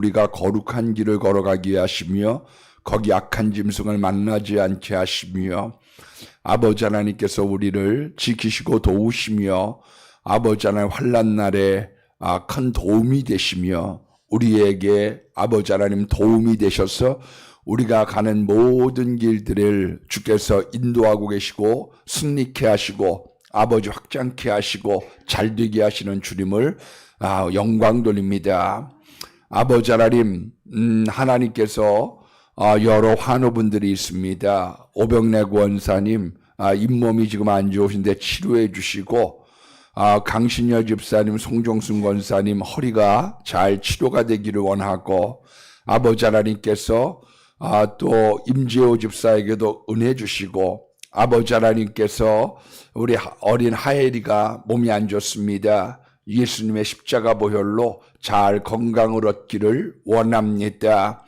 우리가 거룩한 길을 걸어가게 하시며 거기 악한 짐승을 만나지 않게 하시며 아버지 하나님께서 우리를 지키시고 도우시며 아버지 하나님 환란 날에 아, 큰 도움이 되시며 우리에게 아버지 하나님 도움이 되셔서 우리가 가는 모든 길들을 주께서 인도하고 계시고 승리케 하시고 아버지 확장케 하시고 잘되게 하시는 주님을 아, 영광 돌립니다. 아버지 하나님, 음, 하나님께서 아, 여러 환우분들이 있습니다. 오병래 권사님, 아, 잇몸이 지금 안 좋으신데 치료해 주시고, 아, 강신여 집사님, 송종순 권사님 허리가 잘 치료가 되기를 원하고, 아버지 하나님께서 아, 또 임재호 집사에게도 은혜 주시고, 아버지 하나님께서 우리 하- 어린 하엘이가 몸이 안 좋습니다. 예수님의 십자가 보혈로 잘 건강을 얻기를 원합니다.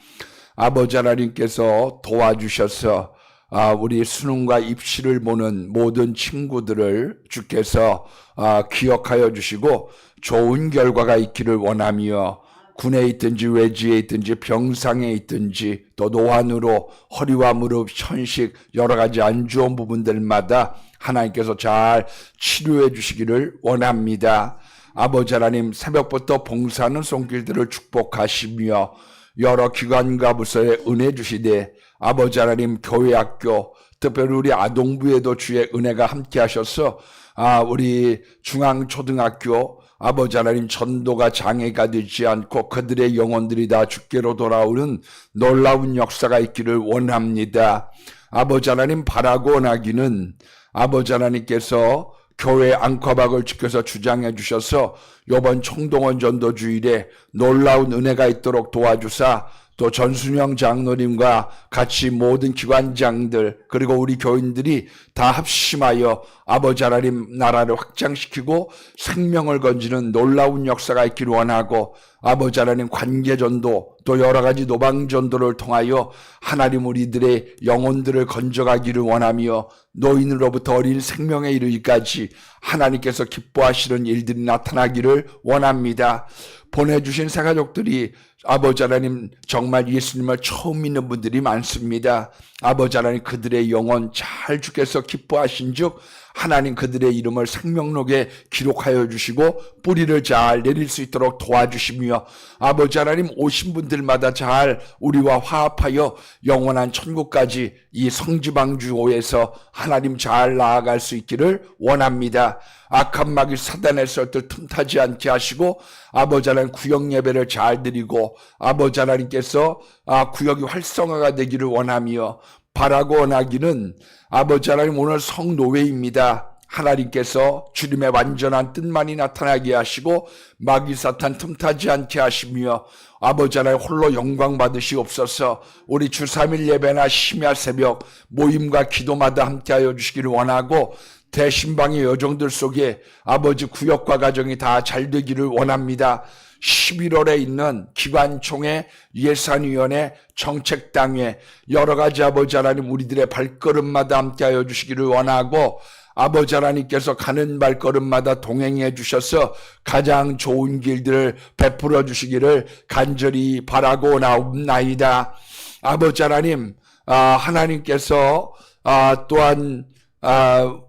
아버지 하나님께서 도와주셔서 아, 우리 수능과 입시를 보는 모든 친구들을 주께서 아, 기억하여 주시고 좋은 결과가 있기를 원하며 군에 있든지 외지에 있든지 병상에 있든지 또 노안으로 허리와 무릎, 현식 여러 가지 안 좋은 부분들마다 하나님께서 잘 치료해 주시기를 원합니다. 아버지 하나님 새벽부터 봉사하는 손길들을 축복하시며 여러 기관과 부서에 은혜 주시되 아버지 하나님 교회 학교 특별히 우리 아동부에도 주의 은혜가 함께 하셔서 아 우리 중앙 초등학교 아버지 하나님 전도가 장애가 되지 않고 그들의 영혼들이 다 주께로 돌아오는 놀라운 역사가 있기를 원합니다. 아버지 하나님 바라고 원하기는 아버지 하나님께서 교회 앙커박을 지켜서 주장해 주셔서 이번 총동원 전도 주일에 놀라운 은혜가 있도록 도와주사 또 전순영 장로님과 같이 모든 기관장들 그리고 우리 교인들이 다 합심하여 아버지 하나님 나라를 확장시키고 생명을 건지는 놀라운 역사가 있기를 원하고 아버지 하나님 관계전도 또 여러 가지 노방전도를 통하여 하나님 우리들의 영혼들을 건져가기를 원하며 노인으로부터 어린 생명에 이르기까지 하나님께서 기뻐하시는 일들이 나타나기를 원합니다. 보내주신 새가족들이 아버지 하나님 정말 예수님을 처음 믿는 분들이 많습니다. 아버지 하나님 그들의 영혼 잘 주께서 기뻐하신 즉 하나님 그들의 이름을 생명록에 기록하여 주시고 뿌리를 잘 내릴 수 있도록 도와주시며 아버지 하나님 오신 분들마다 잘 우리와 화합하여 영원한 천국까지 이 성지방주호에서 하나님 잘 나아갈 수 있기를 원합니다. 악한 마귀 설들 틈타지 않게 하시고 아버지 하나님 구역 예배를 잘 드리고 아버지 하나님께서 아 구역이 활성화가 되기를 원하며 바라고 원하기는 아버지 하나님 오늘 성노회입니다. 하나님께서 주님의 완전한 뜻만이 나타나게 하시고 마귀 사탄 틈타지 않게 하시며 아버지 하나님 홀로 영광 받으시옵소서 우리 주 3일 예배나 심야 새벽 모임과 기도마다 함께하여 주시기를 원하고 대신방의 여정들 속에 아버지 구역과 가정이 다 잘 되기를 원합니다. 11월에 있는 기관총회 예산위원회 정책당회 여러 가지 아버지 하나님 우리들의 발걸음마다 함께하여 주시기를 원하고 아버지 하나님께서 가는 발걸음마다 동행해 주셔서 가장 좋은 길들을 베풀어 주시기를 간절히 바라고 나옵나이다. 아버지 하나님, 아, 하나님께서 아, 또한 아,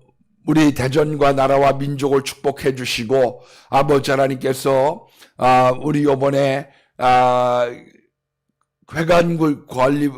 우리 대전과 나라와 민족을 축복해 주시고 아버지 하나님께서 아, 우리 요번에 아, 회관굴 건립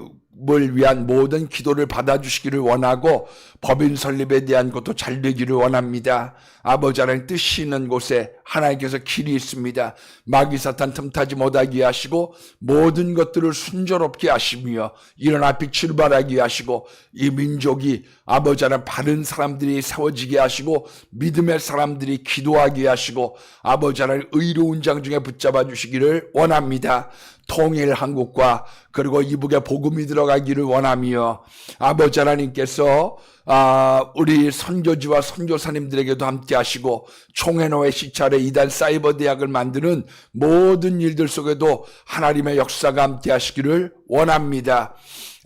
을 위한 모든 기도를 받아주시기를 원하고 법인 설립에 대한 것도 잘 되기를 원합니다. 아버지 하나님 뜻이 있는 곳에 하나님께서 길이 있습니다. 마귀 사탄 틈타지 못하게 하시고 모든 것들을 순조롭게 하시며 일어나 빛을 발하게 하시고 이 민족이 아버지 하나님 바른 사람들이 세워지게 하시고 믿음의 사람들이 기도하게 하시고 아버지 하나님 의로운 장 중에 붙잡아 주시기를 원합니다. 통일 한국과 그리고 이북에 복음이 들어가기를 원하며 아버지 하나님께서 아, 우리 선교지와 선교사님들에게도 함께 하시고 총회노회 시찰의 이단 사이버 대학을 만드는 모든 일들 속에도 하나님의 역사가 함께 하시기를 원합니다.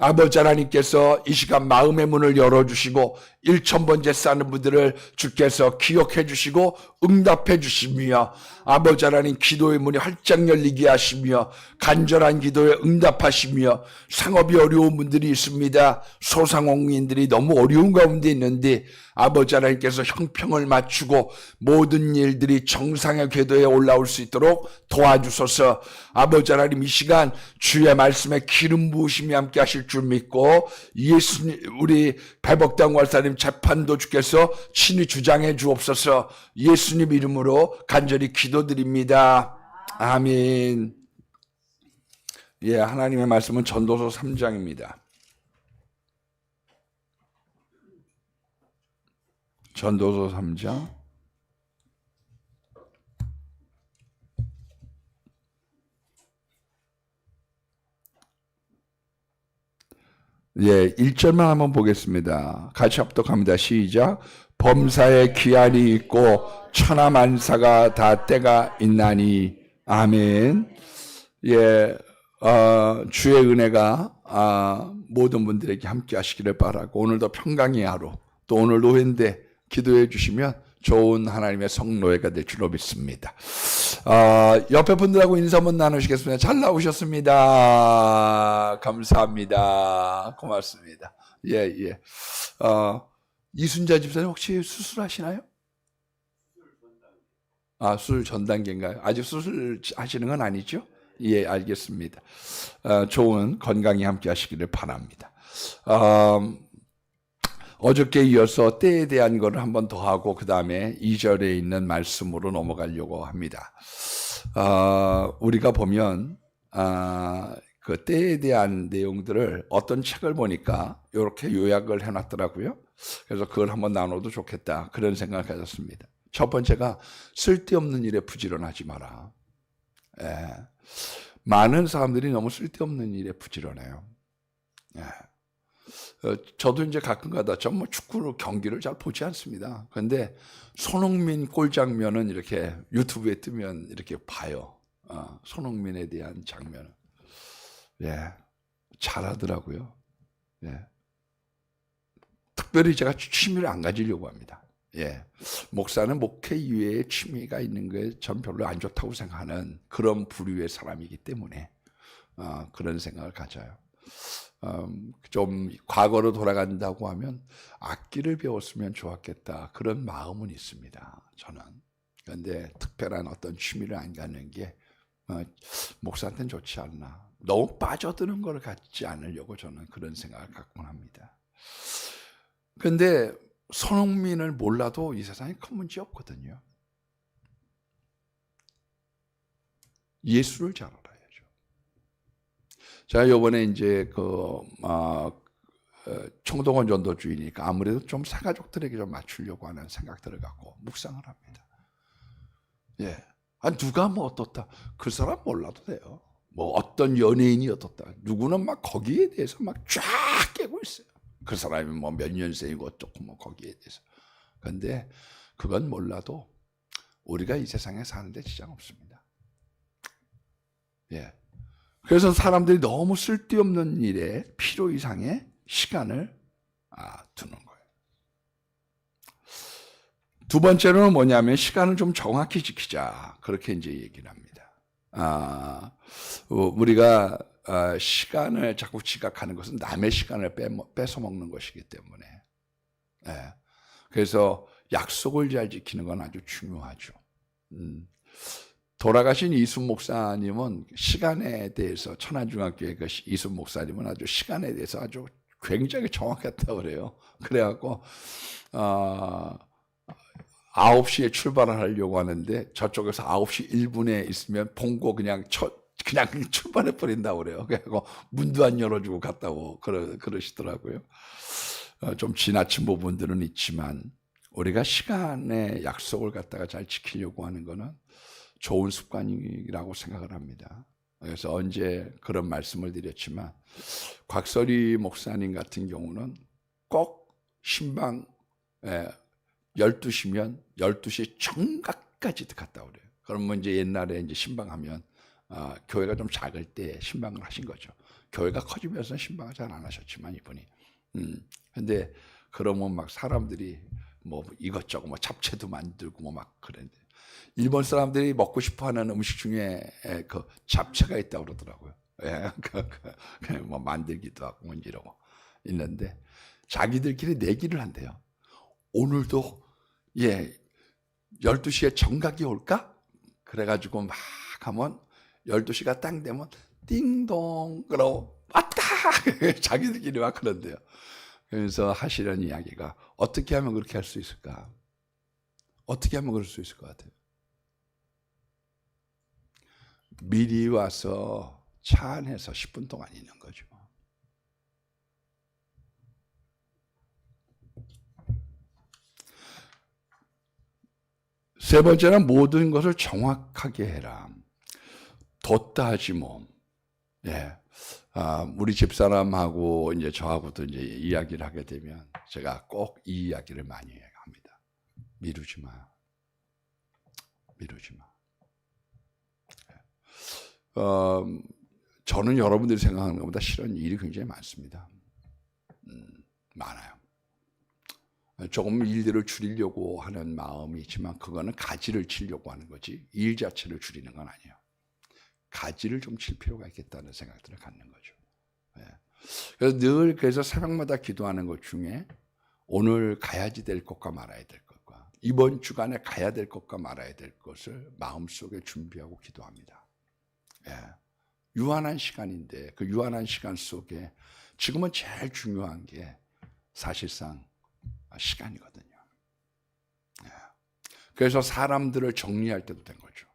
아버지 하나님께서 이 시간 마음의 문을 열어주시고 일천번째 쌓는 분들을 주께서 기억해 주시고 응답해 주시며 아버지 하나님 기도의 문이 활짝 열리게 하시며 간절한 기도에 응답하시며 상업이 어려운 분들이 있습니다. 소상공인들이 너무 어려운 가운데 있는데 아버지 하나님께서 형평을 맞추고 모든 일들이 정상의 궤도에 올라올 수 있도록 도와주소서 아버지 하나님 이 시간 주의 말씀에 기름 부으심이 함께 하실 줄 믿고 예수님 우리 배복당 wal사님 재판도 주께서 친히 주장해 주옵소서. 예수님 이름으로 간절히 기도드립니다. 아멘. 예 하나님의 말씀은 전도서 3장입니다. 전도서 3장 예, 1절만 한번 보겠습니다. 같이 합독합니다. 시작. 범사에 기한이 있고 천하 만사가 다 때가 있나니 아멘. 예, 어, 주의 은혜가 아, 모든 분들에게 함께 하시기를 바라고 오늘도 평강의 하루 또 오늘 노회인데 기도해 주시면 좋은 하나님의 성노예가 될 줄로 믿습니다. 아, 옆에 분들하고 인사 한번 나누시겠습니다. 잘 나오셨습니다. 감사합니다. 고맙습니다. 예, 예. 어, 이순자 집사님 혹시 수술하시나요? 아, 수술 전 단계인가요? 아직 수술 하시는 건 아니죠? 예, 알겠습니다. 어, 좋은 건강이 함께 하시기를 바랍니다. 어, 어저께 이어서 때에 대한 것을 한번 더 하고 그 다음에 2절에 있는 말씀으로 넘어가려고 합니다. 어, 우리가 보면 어, 그 때에 대한 내용들을 어떤 책을 보니까 이렇게 요약을 해놨더라고요. 그래서 그걸 한번 나눠도 좋겠다 그런 생각을 가졌습니다. 첫 번째가 쓸데없는 일에 부지런하지 마라. 예. 많은 사람들이 너무 쓸데없는 일에 부지런해요. 예. 어, 저도 이제 가끔가다 정말 축구를 경기를 잘 보지 않습니다. 그런데 손흥민 골 장면은 이렇게 유튜브에 뜨면 이렇게 봐요. 어, 손흥민에 대한 장면은 예 잘하더라고요. 예 특별히 제가 취미를 안 가지려고 합니다. 예 목사는 목회 이외에 취미가 있는 게 전 별로 안 좋다고 생각하는 그런 부류의 사람이기 때문에 어, 그런 생각을 가져요. 음, 좀 과거로 돌아간다고 하면 악기를 배웠으면 좋았겠다 그런 마음은 있습니다. 저는 그런데 특별한 어떤 취미를 안 갖는 게 어, 목사한테는 좋지 않나. 너무 빠져드는 걸 갖지 않으려고 저는 그런 생각을 갖곤 합니다. 그런데 손흥민을 몰라도 이 세상에 큰 문제 없거든요. 예수를 잘 알아야죠. 제가 요번에 이제 그, 아, 어, 청동원 전도주의니까 아무래도 좀 사가족들에게 좀 맞추려고 하는 생각들을 갖고 묵상을 합니다. 예. 아, 누가 뭐 어떻다. 그 사람 몰라도 돼요. 뭐 어떤 연예인이 어떻다. 누구는 막 거기에 대해서 막 쫙 깨고 있어요. 그 사람이 뭐 몇 년생이고 어떻고 뭐 거기에 대해서. 그런데 그건 몰라도 우리가 이 세상에 사는데 지장 없습니다. 예. 그래서 사람들이 너무 쓸데없는 일에 필요 이상의 시간을 아, 두는 거예요. 두 번째로는 뭐냐면 시간을 좀 정확히 지키자. 그렇게 이제 얘기를 합니다. 아, 어, 우리가 아, 시간을 자꾸 지각하는 것은 남의 시간을 뺏어 먹는 것이기 때문에. 예. 그래서 약속을 잘 지키는 건 아주 중요하죠. 음. 돌아가신 이순 목사님은 시간에 대해서 천안중학교의 그 이순 목사님은 아주 시간에 대해서 아주 굉장히 정확했다고 그래요. 그래갖고 어, 9시에 출발을 하려고 하는데 저쪽에서 9시 1분에 있으면 봉고 그냥 쳐, 그냥 출발해 버린다고 그래요. 그래갖고 문도 안 열어주고 갔다고 그러, 그러시더라고요. 어, 좀 지나친 부분들은 있지만 우리가 시간의 약속을 갖다가 잘 지키려고 하는 거는 좋은 습관이라고 생각을 합니다. 그래서 언제 그런 말씀을 드렸지만 곽설이 목사님 같은 경우는 꼭 신방 12시면 12시 정각까지 갔다 오래요. 그러면 이제 옛날에 이제 신방하면 어, 교회가 좀 작을 때 신방을 하신 거죠. 교회가 커지면서 신방을 잘 안 하셨지만 이분이. 음, 근데 그러면 막 사람들이 뭐 이것저것 뭐 잡채도 만들고 뭐 막 그랬는데 일본 사람들이 먹고 싶어하는 음식 중에 에, 그 잡채가 있다고 그러더라고요. 예, 그, 그, 그, 뭐 만들기도 하고 뭐 이러고 있는데 자기들끼리 내기를 한대요. 오늘도 예 12시에 정각이 올까? 그래가지고 막 하면 12시가 딱 되면 띵동 그러고 왔다 자기들끼리 막 그런대요. 그래서 하시는 이야기가 어떻게 하면 그렇게 할 수 있을까? 어떻게 하면 그럴 수 있을 것 같아요? 미리 와서 차 안에서 10분 동안 있는 거죠. 세 번째는 모든 것을 정확하게 해라. 뒀다 하지 뭐. 예. 아, 우리 집사람하고 이제 저하고도 이제 이야기를 하게 되면 제가 꼭 이 이야기를 많이 합니다. 미루지 마. 미루지 마. 예. 어, 저는 여러분들이 생각하는 것보다 실은 일이 굉장히 많습니다. 음, 많아요. 조금 일들을 줄이려고 하는 마음이 있지만 그거는 가지를 치려고 하는 거지 일 자체를 줄이는 건 아니에요. 가지를 좀 칠 필요가 있겠다는 생각들을 갖는 거죠. 예. 그래서 늘 그래서 새벽마다 기도하는 것 중에 오늘 가야지 될 것과 말아야 될 것과 이번 주간에 가야 될 것과 말아야 될 것을 마음속에 준비하고 기도합니다. 예. 유한한 시간인데 그 유한한 시간 속에 지금은 제일 중요한 게 사실상 시간이거든요. 예. 그래서 사람들을 정리할 때도 된 거죠.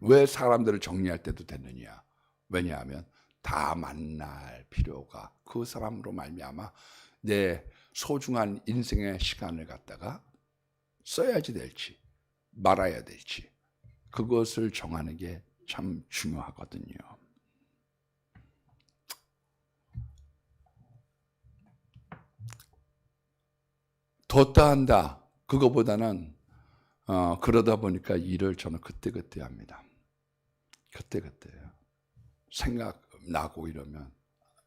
왜 사람들을 정리할 때도 됐느냐? 왜냐하면 다 만날 필요가 그 사람으로 말미암아 내 소중한 인생의 시간을 갖다가 써야지 될지 말아야 될지 그것을 정하는 게 참 중요하거든요. 뒀다 한다. 그거보다는 어, 그러다 보니까 일을 저는 그때그때 합니다. 그때그때요. 생각 나고 이러면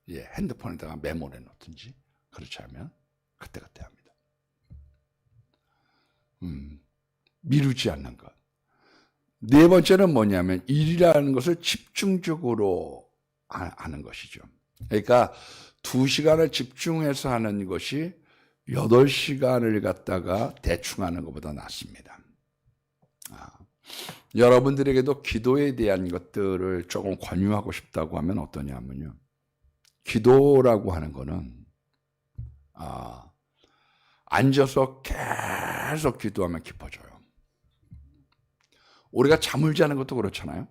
예, 핸드폰에다가 메모를 놓든지 그렇지 않으면 그때그때 합니다. 음, 미루지 않는 것. 네 번째는 뭐냐면 일이라는 것을 집중적으로 하- 하는 것이죠. 그러니까 두 시간을 집중해서 하는 것이 여덟 시간을 갖다가 대충 하는 것보다 낫습니다. 아, 여러분들에게도 기도에 대한 것들을 조금 권유하고 싶다고 하면 어떠냐면요. 기도라고 하는 거는 아, 앉아서 계속 기도하면 깊어져요. 우리가 잠을 자는 것도 그렇잖아요.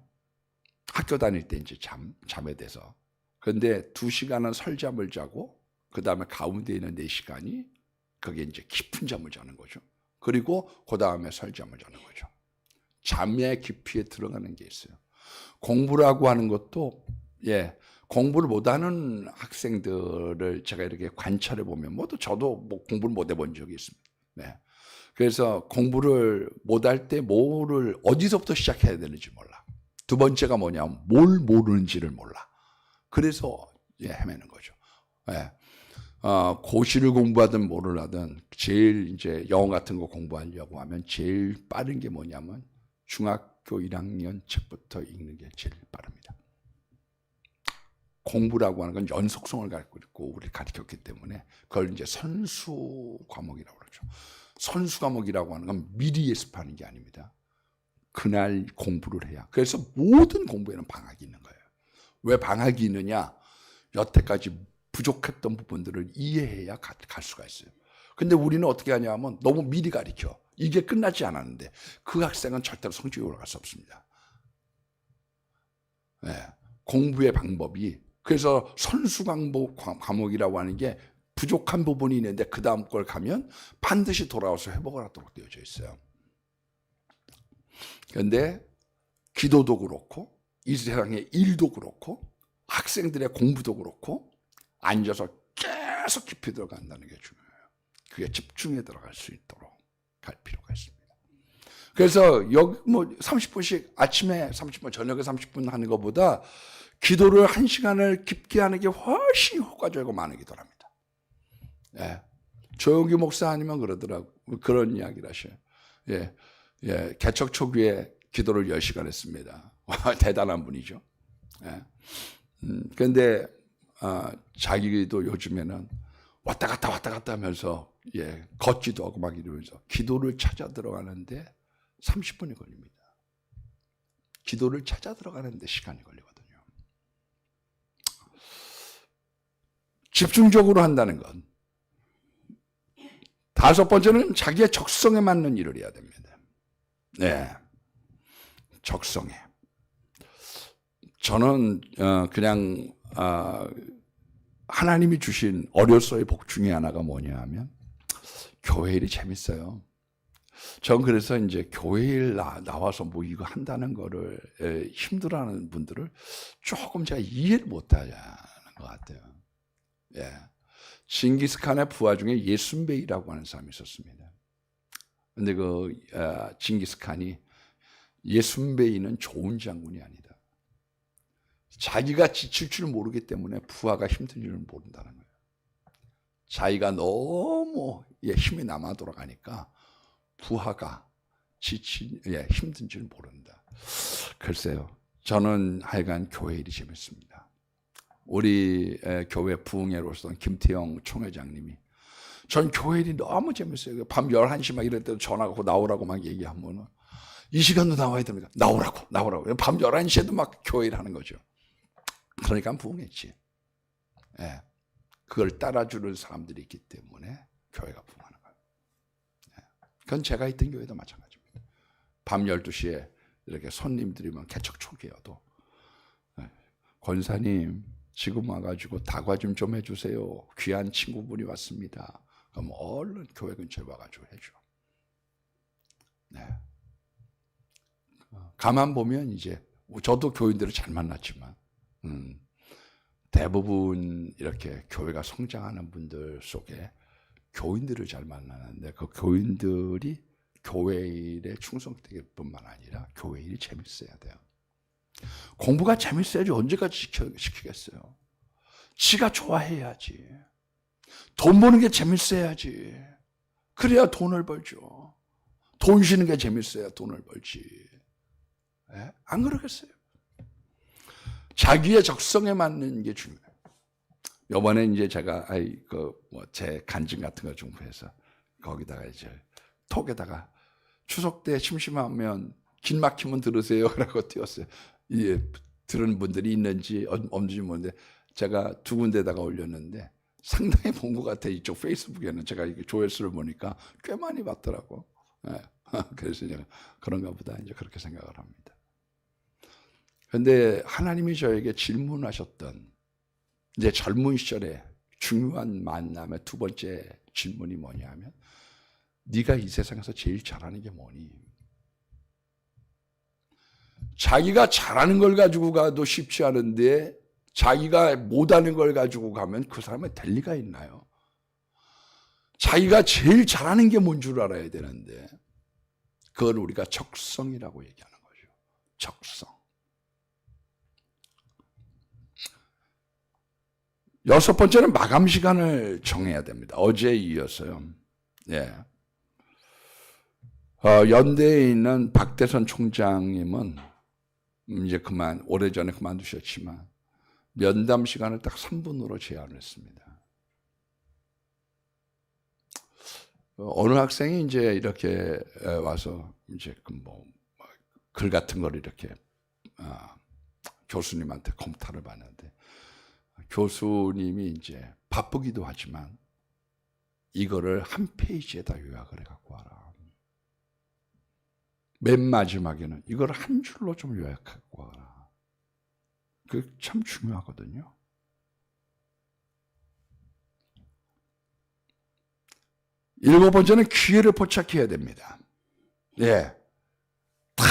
학교 다닐 때 이제 잠, 잠에 대해서. 그런데 두 시간은 설잠을 자고, 그 다음에 가운데 있는 네 시간이 그게 이제 깊은 잠을 자는 거죠. 그리고 그 다음에 설잠을 자는 거죠. 잠의 깊이에 들어가는 게 있어요. 공부라고 하는 것도, 예, 공부를 못하는 학생들을 제가 이렇게 관찰해 보면, 모두 저도 뭐 공부를 못 해본 적이 있습니다. 네. 그래서 공부를 못할 때 뭐를 어디서부터 시작해야 되는지 몰라. 두 번째가 뭐냐면 뭘 모르는지를 몰라. 그래서 예, 헤매는 거죠. 예. 어, 고시를 공부하든 뭐를 하든 제일 이제 영어 같은 거 공부하려고 하면 제일 빠른 게 뭐냐면 중학교 1학년 책부터 읽는 게 제일 빠릅니다. 공부라고 하는 건 연속성을 갖고 있고 우리 가르쳤기 때문에 그걸 이제 선수 과목이라고 그러죠. 선수 과목이라고 하는 건 미리 예습하는 게 아닙니다. 그날 공부를 해야. 그래서 모든 공부에는 방학이 있는 거예요. 왜 방학이 있느냐? 여태까지 부족했던 부분들을 이해해야 가- 갈 수가 있어요. 근데 우리는 어떻게 하냐면 너무 미리 가르쳐. 이게 끝나지 않았는데 그 학생은 절대로 성적이 올라갈 수 없습니다. 예, 공부의 방법이 그래서 선수 과목, 과목이라고 하는 게 부족한 부분이 있는데 그 다음 걸 가면 반드시 돌아와서 회복을 하도록 되어져 있어요. 그런데 기도도 그렇고 이 세상의 일도 그렇고 학생들의 공부도 그렇고 앉아서 계속 깊이 들어간다는 게 중요해요. 그게 집중에 들어갈 수 있도록 갈 필요가 있습니다. 그래서 여기 뭐 30분씩 아침에 30분, 저녁에 30분 하는 것보다 기도를 한 시간을 깊게 하는 게 훨씬 효과적이고 많은 기도랍니다. 예. 조용기 목사 아니면 그러더라고. 그런 이야기를 하셔요. 예. 예. 개척 초기에 기도를 10시간 했습니다. 와, 대단한 분이죠. 예. 음, 근데, 아, 자기도 요즘에는 왔다 갔다 왔다 갔다 하면서, 예, 걷기도 하고 막 이러면서 기도를 찾아 들어가는데 30분이 걸립니다. 기도를 찾아 들어가는데 시간이 걸리거든요. 집중적으로 한다는 건 다섯 번째는 자기의 적성에 맞는 일을 해야 됩니다. 네. 적성에. 저는 어, 그냥 어, 하나님이 주신 어려서의 복 중에 하나가 뭐냐 하면 교회 일이 재밌어요. 전 그래서 이제 교회 일 나, 나와서 뭐 이거 한다는 거를 에, 힘들어하는 분들을 조금 제가 이해를 못하는 것 같아요. 예. 징기스칸의 부하 중에 예순베이라고 하는 사람이 있었습니다. 근데 그 어, 징기스칸이 예순베이는 좋은 장군이 아니다. 자기가 지칠 줄 모르기 때문에 부하가 힘든 줄을 모른다는 거예요. 자기가 너무 예, 힘이 남아 돌아가니까 부하가 지친 예, 힘든 줄 모른다. 글쎄요. 저는 하여간 교회 일이 재밌습니다. 우리 에, 교회 부흥회로서 김태영 총회장님이 전 교회 일이 너무 재밌어요. 밤 11시 막 이럴 때도 전화하고 나오라고 막 얘기하면은 이 시간도 나와야 됩니다. 나오라고, 나오라고. 밤 11시에도 막 교회 일 하는 거죠. 그러니까 부흥했지. 예. 그걸 따라주는 사람들이 있기 때문에 교회가 부흥하는 거예요. 예. 그건 제가 있던 교회도 마찬가지입니다. 밤 12시에 이렇게 손님들이 막 개척 초기여도 예. 권사님 지금 와가지고 다과 좀 좀 해주세요. 귀한 친구분이 왔습니다. 그럼 얼른 교회 근처에 와가지고 해줘. 네. 가만 보면 이제 저도 교인들을 잘 만났지만 음, 대부분 이렇게 교회가 성장하는 분들 속에 교인들을 잘 만나는데 그 교인들이 교회 일에 충성되길 뿐만 아니라 교회 일이 재밌어야 돼요. 공부가 재밌어야지 언제까지 시켜, 시키겠어요. 지가 좋아해야지. 돈 버는 게 재밌어야지. 그래야 돈을 벌죠. 돈 쉬는 게 재밌어야 돈을 벌지. 예? 안 그러겠어요? 자기의 적성에 맞는 게 중요해요. 요번에 이제 제가 아이 그 뭐 제 간증 같은 거 좀 해서 거기다가 이제 톡에다가 추석 때 심심하면 길 막히면 들으세요. 라고 띄웠어요. 예, 들은 분들이 있는지 없는지 모르는데 제가 두 군데다가 올렸는데 상당히 본 것 같아요. 이쪽 페이스북에는 제가 이게 조회수를 보니까 꽤 많이 봤더라고. 예. 그래서 제가 그런가 보다 이제 그렇게 생각을 합니다. 그런데 하나님이 저에게 질문하셨던 이제 젊은 시절에 중요한 만남의 두 번째 질문이 뭐냐면 네가 이 세상에서 제일 잘하는 게 뭐니? 자기가 잘하는 걸 가지고 가도 쉽지 않은데 자기가 못하는 걸 가지고 가면 그 사람의 될 리가 있나요? 자기가 제일 잘하는 게 뭔 줄 알아야 되는데 그걸 우리가 적성이라고 얘기하는 거죠. 적성. 여섯 번째는 마감 시간을 정해야 됩니다. 어제 이어서요. 예. 어, 연대에 있는 박대선 총장님은 이제 그만 오래전에 그만두셨지만 면담 시간을 딱 3분으로 제한을 했습니다. 어느 학생이 이제 이렇게 와서 이제 그뭐글 같은 걸 이렇게 아, 교수님한테 검타를 받는데 교수님이 이제 바쁘기도 하지만 이거를 한 페이지에다 요약을 해 갖고 와라. 맨 마지막에는 이걸 한 줄로 좀 요약하고 와라. 그 참 중요하거든요. 일곱 번째는 기회를 포착해야 됩니다. 예. 탁!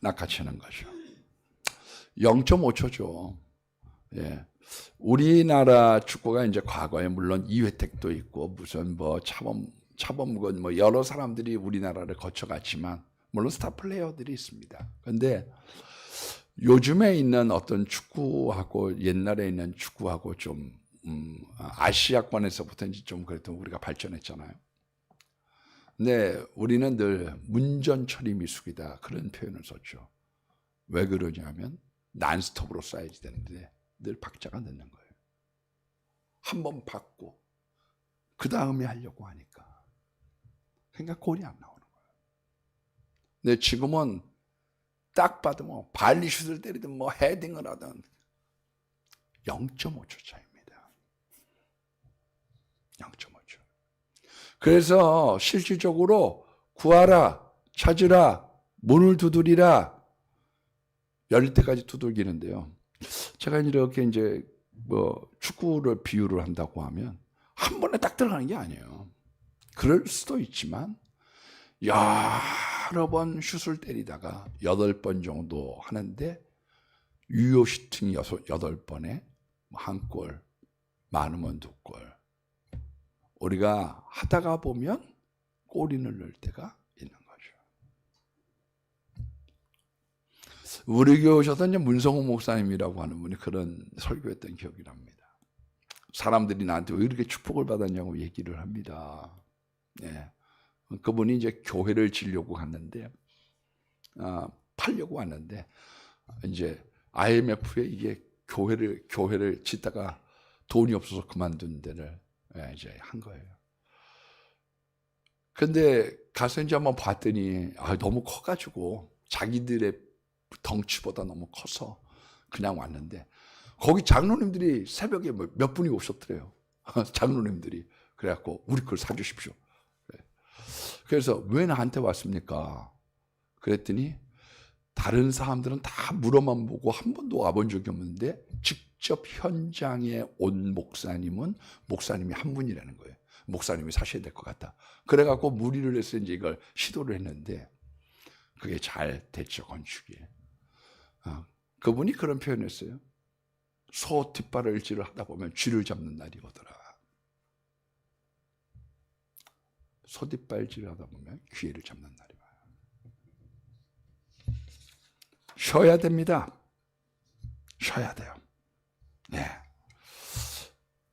낚아채는 거죠. 0.5초죠. 예. 우리나라 축구가 이제 과거에 물론 이회택도 있고 무슨 뭐 차범 차범근 뭐 여러 사람들이 우리나라를 거쳐갔지만 물론 스타 플레이어들이 있습니다. 근데 요즘에 있는 어떤 축구하고 옛날에 있는 축구하고 좀 음, 아시아권에서부터 이제 좀 그래도 우리가 발전했잖아요. 근데 우리는 늘 문전철이 미숙이다 그런 표현을 썼죠. 왜 그러냐면 난스톱으로 쏴야지 되는데 늘 박자가 늦는 거예요. 한 번 받고 그 다음에 하려고 하니까 그러니까 골이 안 거예요. 근데 지금은 딱 봐도 뭐 발리슛을 때리든 뭐 헤딩을 하든 0.5초 차입니다. 0.5초. 그래서 실질적으로 구하라, 찾으라, 문을 두드리라 열릴 때까지 두들기는데요. 제가 이렇게 이제 뭐 축구를 비유를 한다고 하면 한 번에 딱 들어가는 게 아니에요. 그럴 수도 있지만 여러 번 슛을 때리다가 여덟 번 정도 하는데 유효 슈팅 여덟 번에 한 골, 많으면 두 골. 우리가 하다가 보면 골이 넣을 때가 있는 거죠. 우리 교회 이제 문성호 목사님이라고 하는 분이 그런 설교했던 기억이 납니다. 사람들이 나한테 왜 이렇게 축복을 받았냐고 얘기를 합니다. 네. 그분이 이제 교회를 지려고 갔는데, 아, 팔려고 왔는데, 이제 IMF에 이게 교회를, 교회를 짓다가 돈이 없어서 그만둔 데를 예, 이제 한 거예요. 근데 가서 이제 한번 봤더니, 아, 너무 커가지고 자기들의 덩치보다 너무 커서 그냥 왔는데, 거기 장로님들이 새벽에 뭐몇 분이 오셨더래요. 장로님들이. 그래갖고, 우리 걸 사주십시오. 그래서 왜 나한테 왔습니까? 그랬더니 다른 사람들은 다 물어만 보고 한 번도 와본 적이 없는데 직접 현장에 온 목사님은 목사님이 한 분이라는 거예요. 목사님이 사셔야 될 것 같다. 그래갖고 무리를 해서 이제 이걸 시도를 했는데 그게 잘 됐죠, 건축이. 어, 그분이 그런 표현했어요. 소 뒷발을 질을 하다 보면 쥐를 잡는 날이 오더라. 소뒷발질 하다 보면 기회를 잡는 날이 와요. 쉬어야 됩니다. 쉬어야 돼요. 네.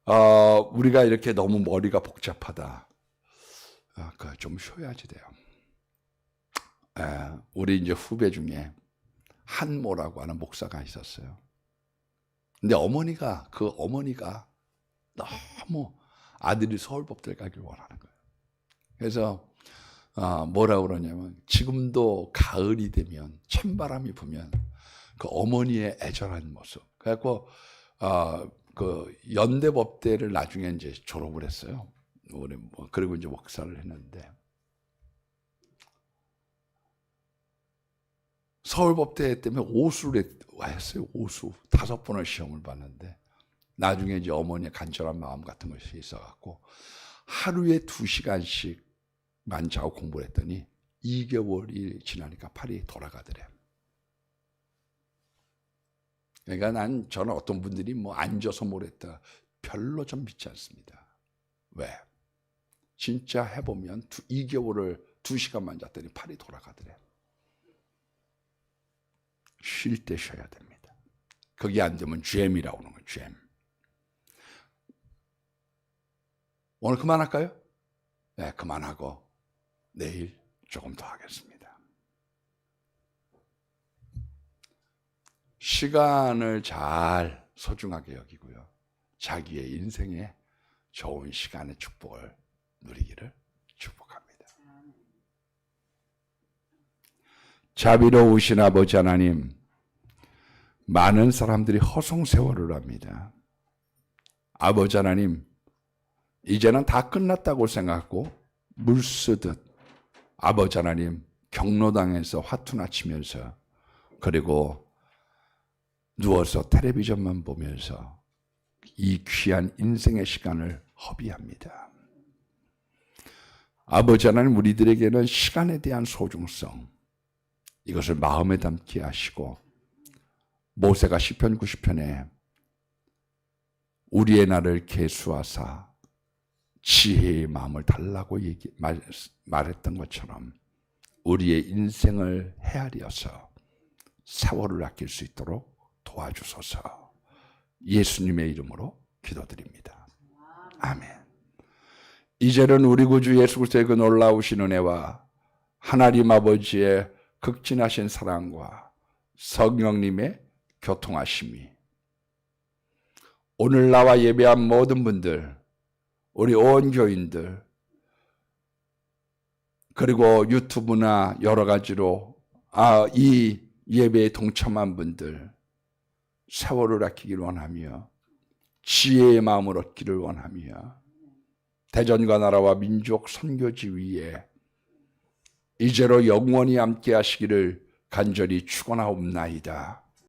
어, 우리가 이렇게 너무 머리가 복잡하다. 아, 그좀 쉬어야지 돼요. 에, 우리 이제 후배 중에 한모라고 하는 목사가 있었어요. 근데 어머니가 그 어머니가 너무 아들이 서울법대 가길 원하는 거예요. 그래서 어, 뭐라 그러냐면 지금도 가을이 되면 찬바람이 불면 그 어머니의 애절한 모습. 그래갖고 어, 그 연대법대를 나중에 이제 졸업을 했어요. 우리 뭐 그리고 이제 목사를 했는데 서울법대 때문에 오수를 했어요. 오수 다섯 번을 시험을 봤는데 나중에 이제 어머니의 간절한 마음 같은 것이 있어갖고 하루에 두 시간씩 만 자고 공부를 했더니 2개월이 지나니까 팔이 돌아가더래. 그러니까 난 저는 어떤 분들이 뭐 앉아서 뭘 했다 별로 좀 믿지 않습니다. 왜? 진짜 해보면 2개월을 2시간만 잤더니 팔이 돌아가더래. 쉴 때 쉬어야 됩니다. 거기 안 되면 잼이라고 하는 거예요. 잼. 오늘 그만할까요? 네, 그만하고 내일 조금 더 하겠습니다. 시간을 잘 소중하게 여기고요. 자기의 인생에 좋은 시간의 축복을 누리기를 축복합니다. 자비로우신 아버지 하나님, 많은 사람들이 허송세월을 합니다. 아버지 하나님, 이제는 다 끝났다고 생각하고 물 쓰듯 아버지 하나님 경로당에서 화투나 치면서 그리고 누워서 텔레비전만 보면서 이 귀한 인생의 시간을 허비합니다. 아버지 하나님 우리들에게는 시간에 대한 소중성 이것을 마음에 담게 하시고 모세가 시편 90편에 우리의 날을 계수하사 지혜의 마음을 달라고 얘기, 말, 말했던 것처럼 우리의 인생을 헤아려서 세월을 아낄 수 있도록 도와주소서. 예수님의 이름으로 기도드립니다. 아멘. 이제는 우리 구주 예수 그리스도의 그 놀라우신 은혜와 하나님 아버지의 극진하신 사랑과 성령님의 교통하심이 오늘 나와 예배한 모든 분들, 우리 온 교인들, 그리고 유튜브나 여러 가지로 아, 이 예배에 동참한 분들 세월을 아끼기를 원하며 지혜의 마음을 얻기를 원하며 대전과 나라와 민족 선교지 위에 이제로 영원히 함께 하시기를 간절히 축원하옵나이다.